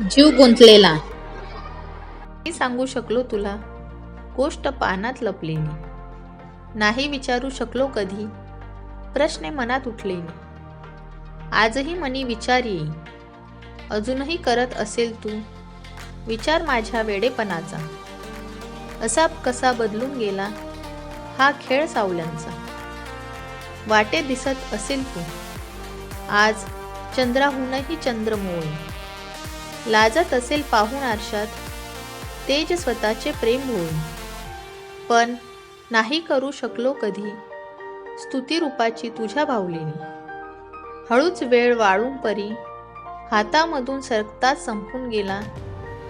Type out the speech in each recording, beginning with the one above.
जीव गुंतलेला. मी सांगू शकलो तुला गोष्ट पानात लपलेली. नाही विचारू शकलो कधी प्रश्ने मनात उठलेली. आजही मनी विचार येई अजूनही करत असेल तू विचार माझ्या वेडेपणाचा. असा कसा बदलून गेला हा खेळ सावल्यांचा. वाटे दिसत असेल तू. आज चंद्राहूनही चंद्रमोळी लाजत असेल पाहून आरशात. तेज स्वतःचे प्रेम होईल. पण नाही करू शकलो कधी. स्तुतिरूपाची तुझ्या भावलीने. हळूच वेळ वाळून परी. हातामधून सरकताच संपून गेला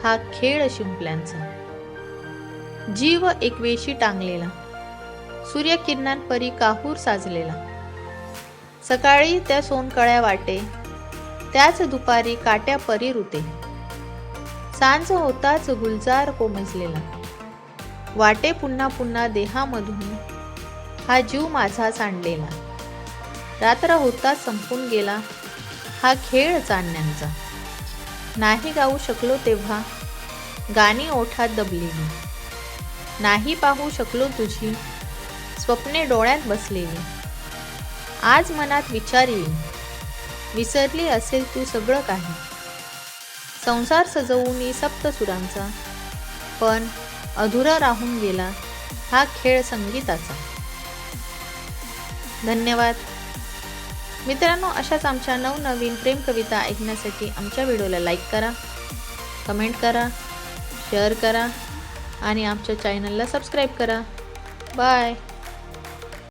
हा खेळ शिंपल्यांचा. जीव एकवेशी टांगलेला. सूर्यकिरणांपरी काहूर साजलेला. सकाळी त्या सोनकळ्या वाटे त्याच दुपारी काट्या परी रुते. सांज होताच गुलजार कोमजलेला. वाटे पुन्हा पुन्हा देहामधून हा जीव माझा सांडलेला. रात्र होताच संपून गेला हा खेळ चांदण्यांचा नाही गाऊ शकलो तेव्हा गाणी ओठात दबलेली. नाही पाहू शकलो तुझी स्वप्ने डोळ्यात बसलेली. आज मनात विचार येईल विसरली असेल तू सगळं काही. संसार सजवून सप्तसुरांचा पण अधुरा राहून गेला हा खेळ संगीताचा. धन्यवाद. मित्रांनो अशाच आमच्या नवनवीन प्रेम कविता ऐकण्यासाठी आमच्या व्हिडिओला लाईक करा कमेंट करा शेअर करा आणि आमच्या चॅनलला सबस्क्राईब करा. बाय.